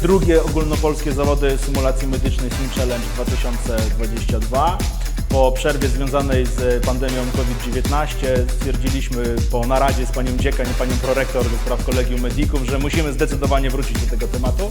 drugie ogólnopolskie zawody symulacji medycznej Sim Challenge 2022. Po przerwie związanej z pandemią COVID-19 stwierdziliśmy po naradzie z panią dziekan i panią prorektor do spraw Kolegium Medicum, że musimy zdecydowanie wrócić do tego tematu.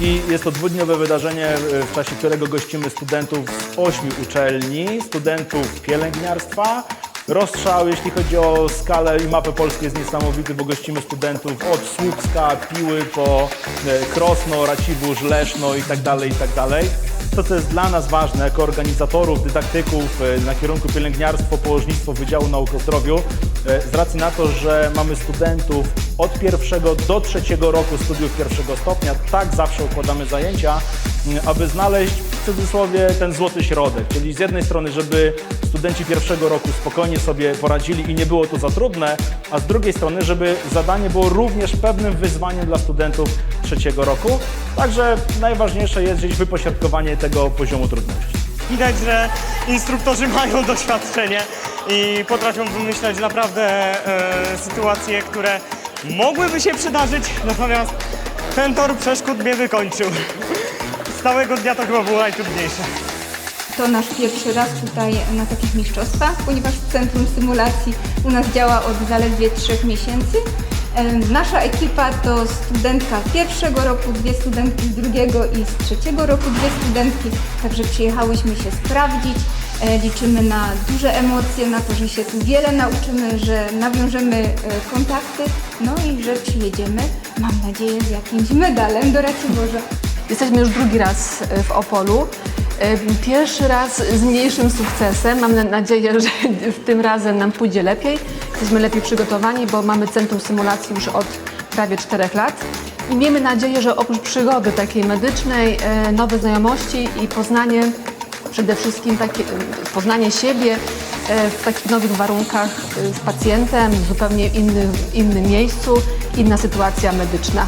I jest to dwudniowe wydarzenie, w czasie którego gościmy studentów z ośmiu uczelni, studentów pielęgniarstwa. Rozstrzał, jeśli chodzi o skalę i mapę Polski jest niesamowity, bo gościmy studentów od Słupska, Piły po e, Krosno, Racibórz, Leszno i tak dalej, i tak dalej. To, co jest dla nas ważne jako organizatorów, dydaktyków e, na kierunku pielęgniarstwo, położnictwo Wydziału Nauk o Zdrowiu, e, z racji na to, że mamy studentów od pierwszego do trzeciego roku studiów pierwszego stopnia, tak zawsze układamy zajęcia, m, aby znaleźć w cudzysłowie ten złoty środek, czyli z jednej strony, żeby studenci pierwszego roku spokojnie sobie poradzili i nie było to za trudne, a z drugiej strony, żeby zadanie było również pewnym wyzwaniem dla studentów trzeciego roku. Także najważniejsze jest gdzieś wypośrodkowanie tego poziomu trudności. Widać, że instruktorzy mają doświadczenie i potrafią wymyślać naprawdę e, sytuacje, które mogłyby się przydarzyć, natomiast ten tor przeszkód mnie wykończył. Z całego dnia to chyba było najtrudniejsze. To nasz pierwszy raz tutaj na takich mistrzostwach, ponieważ Centrum Symulacji u nas działa od zaledwie trzech miesięcy. Nasza ekipa to studentka pierwszego roku, dwie studentki z drugiego i z trzeciego roku, dwie studentki, także przyjechałyśmy się sprawdzić. E, Liczymy na duże emocje, na to, że się tu wiele nauczymy, że nawiążemy e, kontakty, no i że przyjedziemy, mam nadzieję, z jakimś medalem do Raciborza. Jesteśmy już drugi raz e, w Opolu. Pierwszy raz z mniejszym sukcesem. Mam na- nadzieję, że tym razem nam pójdzie lepiej. Jesteśmy lepiej przygotowani, bo mamy Centrum Symulacji już od prawie czterech lat. I miejmy nadzieję, że oprócz przygody takiej medycznej, nowe znajomości i poznanie, przede wszystkim takie, e, poznanie siebie e, w takich nowych warunkach e, z pacjentem, w zupełnie innym, innym miejscu, inna sytuacja medyczna.